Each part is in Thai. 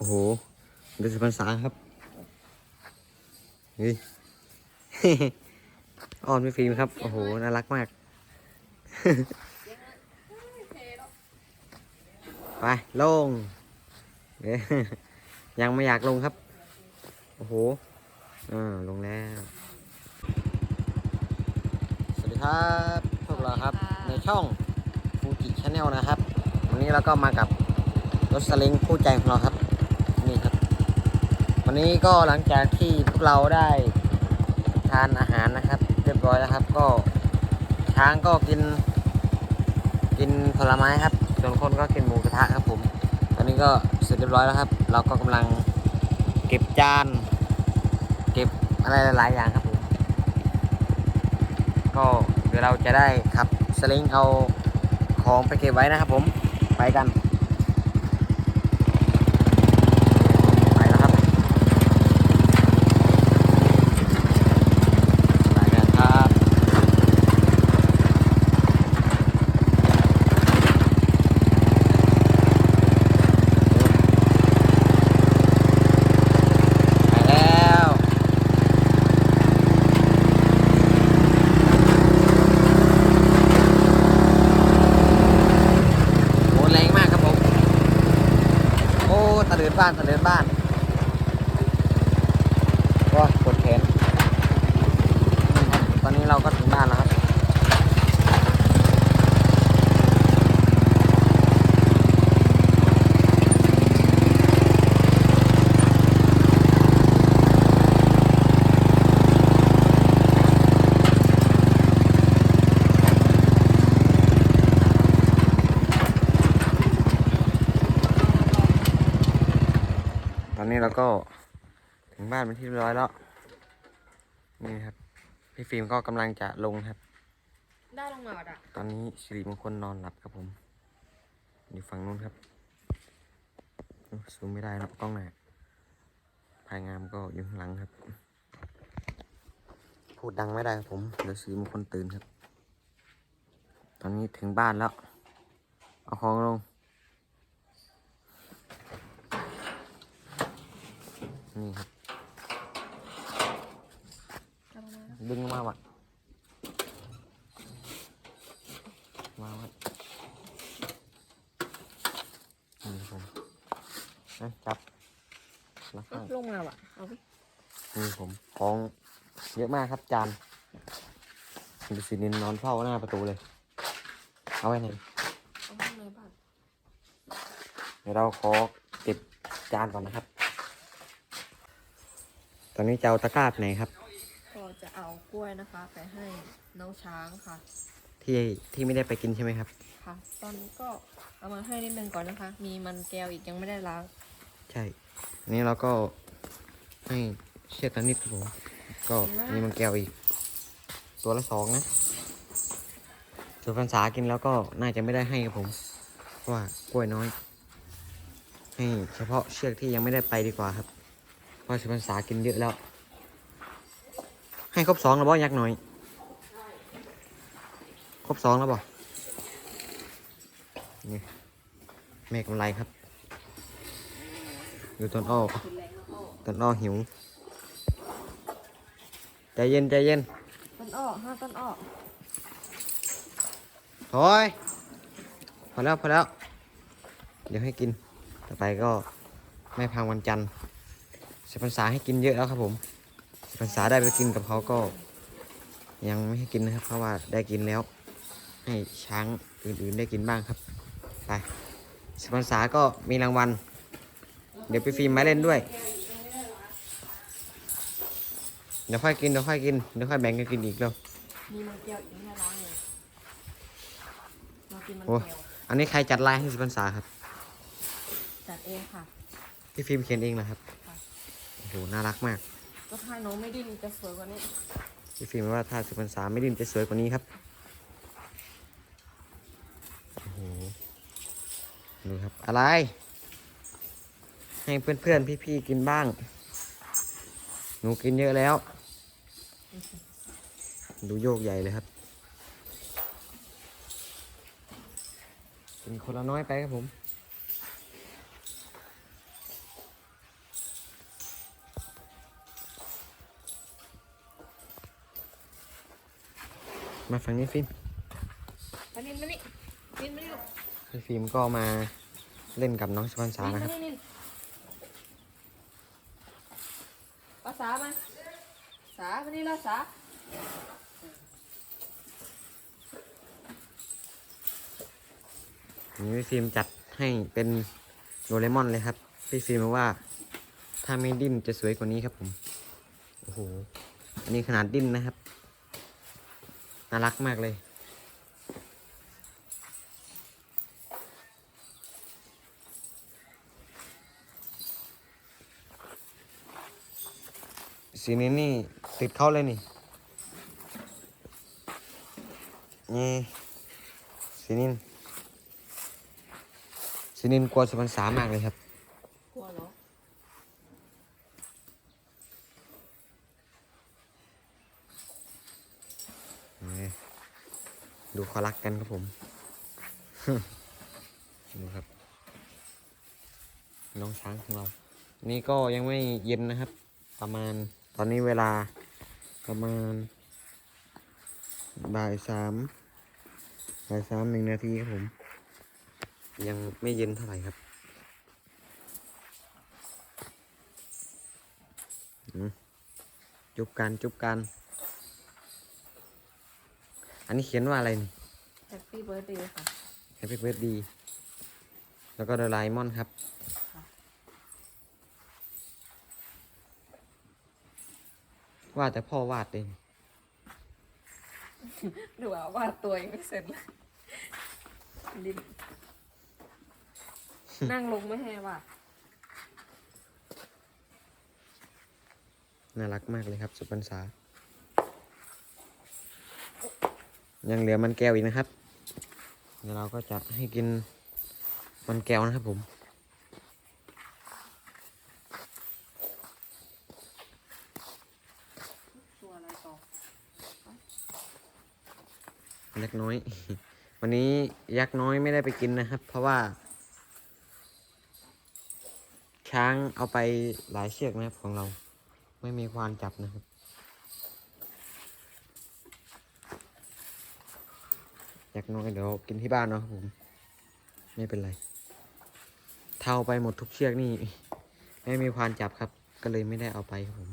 โอ้โหดูสิพรรษาครับเฮ้ยอ้อนพี่ฟิล์มครับ โอ้โห น่ารักมาก ไป ลงยยังไม่อยากลงครับ โอ้โหอ่าลงแล้ว สวัสดีครับ พวกเราครับ ในช่องฟูจิชาแนลนะครับ วันนี้เราก็มากับรถสลิงคู่ใจของเราครับ นี่ครับ วันนี้ก็หลังจากที่พวกเราได้ทานอาหารนะครับ เรียบร้อยแล้วครับ ก็ช้างก็กิน กินผลไม้ครับ ส่วนคนก็กินหมูกระทะครับผม ตอนนี้ก็เสร็จเรียบร้อยแล้วครับ เราก็กำลังเก็บจาน เก็บอะไรหลายๆอย่างครับผม ก็เดี๋ยวเราจะได้ขับสลิงเอาของไปเก็บไว้นะครับผม ไปกัน ไปแล้วครับไปกันครับ ไปแล้ว โอ้แรงมากครับผม โอ้ ตะเดินบ้านตะเดินบ้านว้ากดแขนนี่ครับตอนนี้เราก็ถึงบ้านแล้วครับ ตอ นนี้เราก็ถึงบ้านเป็นที่เรียบร้อยแล้ว นี่ครับ พี่ฟิล์มก็กำลังจะลงครับ ได้ลงมาอะตอนนี้สิริมงคลนอนหลับครับผม อยู่ฝั่งนู้นครับโอ้ซูมไม่ได้เนอะกล้องหน้าภายงามก็อยู่ข้างหลังครับ พูดดังไม่ได้ครับผมเดี๋ยวสิริมงคลตื่นครับ ตอนนี้ถึงบ้านแล้ว เอาของลง นี่ครับ ดึงลงมาว่ะมาไว้นี่ครับผมนะจับแล้วข้างลงมาอะ เอาไปนี่ผมของเยอะมากครับจานดูสินินนอนเฝ้าหน้าประตูเลย เอาไว้ไหนเอาข้างในบ้านเดี๋ยวเราขอเก็บจานก่อนนะครับต อนนี้จะเอาตะกร้าไปไหนครับ ก็จะเอากล้วยนะคะไปให้น้องช้างค่ะ ที่ที่ไม่ได้ไปกินใช่ไหมครับ ค่ะ ตอนนี้ก็เอามาให้นิดนึงก่อนนะคะ มีมันแก้วอีกยังไม่ได้ล้าง ใช่อันนี้เราก็ให้เชือกกันนิดครับผมก็มีมันแก้วอีก ตัวละสองนะส่วนพรรษากินแล้วก็น่าจะไม่ได้ให้ครับผม เพราะว่ากล้วยน้อย ให้เฉพาะเชือกที่ยังไม่ได้ไปดีกว่าครับ เพราะสุพรรษากินเยอะแล้ว ให้ครบสองแล้วบ่ยักษ์น้อย ครบสองแล้วบ่นี่แม่กำไรครับ อยู่ต้นอ้อต้นอ้อหิว ใจเย็นใจเย็นต้นอ้อห้าต้นอ้อโอ้ยพอแล้วพอแล้ว เดี๋ยวให้กิน ต่อไปก็แม่พังวันจันทร์ สพรรษาให้กินเยอะแล้วครับผมสพรรษาได้ไปกินกับเขาก็ ยังไม่ให้กินนะครับ เพราะว่าได้กินแล้ว ให้ช้างอื่นๆได้กินบ้างครับไปสพรรษาก็มีรางวัลเดี๋ยวไปฟิล์มมาเล่นด้วย เดี๋ยวค่อยกินเดี๋ยวค่อยกินเดี๋ยวค่อยแบ่งกันกินอีกแล้วมีมันแก้วอีกไม่ได้ล้างเลยเรากินมันโอ้แก้วอันนี้ใครจัดลายให้สพรรษาครับ จัดเองค่ะพี่ฟิล์มเขียนเองเหรอครับ ค่ะโอ้โหน่ารักมากก็ถ้าน้องไม่ดิ้นจะสวยกว่านี้พี่ฟิล์มว่าถ้าสุพรรษาไม่ดิ้นจะสวยกว่านี้ครับโอ้โหดูครับอะไร ให้เพื่อนๆพี่ๆกินบ้าง หนูกินเยอะแล้ว ดูโยกใหญ่เลยครับกินคนละน้อยไปครับผม มาฝั่งนี้ฟิล์มมานินมานี่นินมานี่ลูกพี่ฟิล์มก็มาเล่นกับน้องสุพรรษานินนะคมารับนี่นินภาษามันสามานี่ละสานี่พี่ฟิล์มจัดให้เป็นโดเรมอนเลยครับ พี่ฟิล์มบอกว่า ถ้าไม่ดิ้นจะสวยกว่านี้ครับผม โอ้โห อันนี้ขนาดดิ้นนะครับ น่ารักมากเลย สีนี้นี่ติดเข้าเลยนี่ นี่สีนินสีนินกลัวสุพรรษามากเลยครับ กลัวเหรอ นี่ ดูเขารักกันครับผมดูครับ น้องช้างของเรา นี่ก็ยังไม่เย็นนะครับ ประมาณตอนนี้เวลาประมาณบ่ายสามบ่ายสามหนึ่งนาทีครับผม ยังไม่เย็นเท่าไหร่ครับจุบกันจุบกัน อันนี้เขียนว่าอะไรนี่แฮปปี้เบิร์ดเดย์ค่ะ Happy Birthday แล้วก็โดราเอมอนครับค่ะว่าแต่พ่อวาดเองดูว่าวาดตัวยังไม่เสร็จเลยลิ้นนั่งลงไม่ให้วาดน่ารักมากเลยครับสุพรรษา ยังเหลือมันแก้วอีกนะครับ เดี๋ยวเราก็จะให้กินมันแก้วนะครับผม ตัวอะไรต่อยักษ์น้อย วันนี้ยักษ์น้อยไม่ได้ไปกินนะครับ เพราะว่า ช้างเอาไปหลายเชือกนะครับของเรา ไม่มีควานจับนะครับ อยักน้อยเดี๋ยวกินที่บ้านเนาะผม ไม่เป็นไร เท่าไปหมดทุกเชือกนี่ ไม่มีควานจับครับ ก็เลยไม่ได้เอาไปครับผม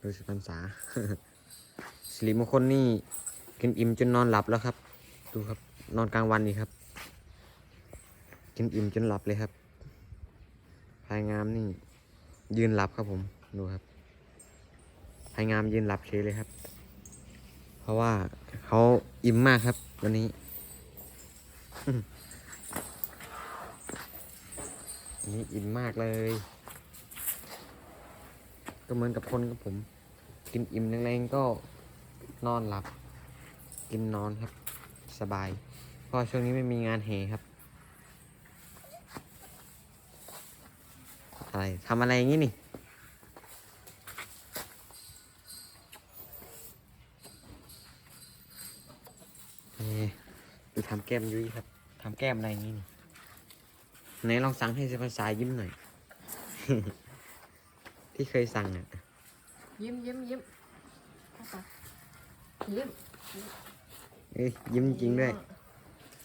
ดูสิพรรษาสิริมงคลนี่กินอิ่มจนนอนหลับแล้วครับ ดูครับนอนกลางวันนี่ครับ กินอิ่มจนหลับเลยครับ พายงามนี่ ยืนหลับครับผม ดูครับายงามยืนหลับเฉยเลยครับ เพราะว่าเขาอิ่มมากครับ วันนี้วันนี้อิ่มมากเลย ก็เหมือนกับคนกับผม กินอิ่มแรงๆก็นอนหลับ กินนอนครับ สบายเพราะช่วงนี้ไม่มีงานเหครับ อะไรทำอะไรอย่างนี้นี่ นี่ดูทำแก้มยุ้ยครับทำแก้มอะไรอย่างนี้นี่ไหนลองสั่งให้เซภาษายิ้มหน่อย ที่เคยสั่งอะ ยิ้มยิ้มยิ้มเข้าไปยิ้มเอ้ยยิ้มจริงด้วย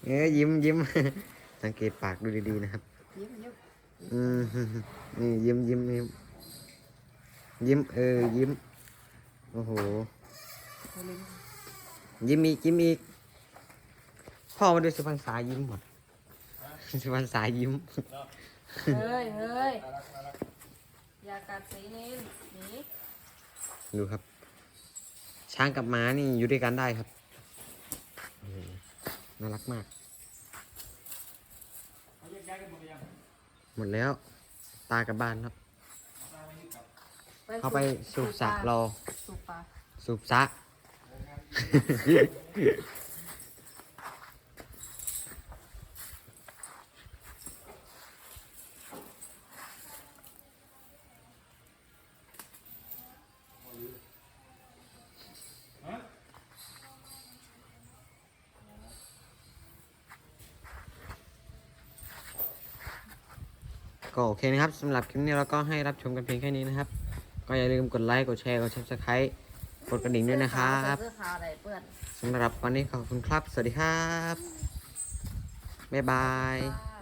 เอ้ยยิ้มยิ้ม สังเกตปากดูดีๆนะครับ ยิ้มยิ้มอืมนี่ยิ้มยิ้มยิ้มยิ้มเออยิ้ม โอ้โหเอาลิ้นยิ้มอีกยิ้มอีก พ่อมาดูสุพรรณษายิ้มหมดสุพรรณษายิ้ม เฮ้ยเฮ้ยอย่ากัดสีนินหนีดูครับ ช้างกับม้านี่อยู่ด้วยกันได้ครับโอ้โหน่ารักมาก หมดแล้ว ตากลับบ้านครับ เข้าไปสูบสระรอ สูบปลาสูบสระ ก็โอเคนะครับสำหรับคลิปนี้เราก็ให้รับชมกันเพียงแค่นี้นะครับ ก็อย่าลืมกดไลค์กดแชร์กดซับสไครต์กดกระดิ่งด้วยนะครับเสื้อขาวอะไรเปื้อนสำหรับวันนี้ขอบคุณครับ สวัสดีครับ บ๊ายบายบาย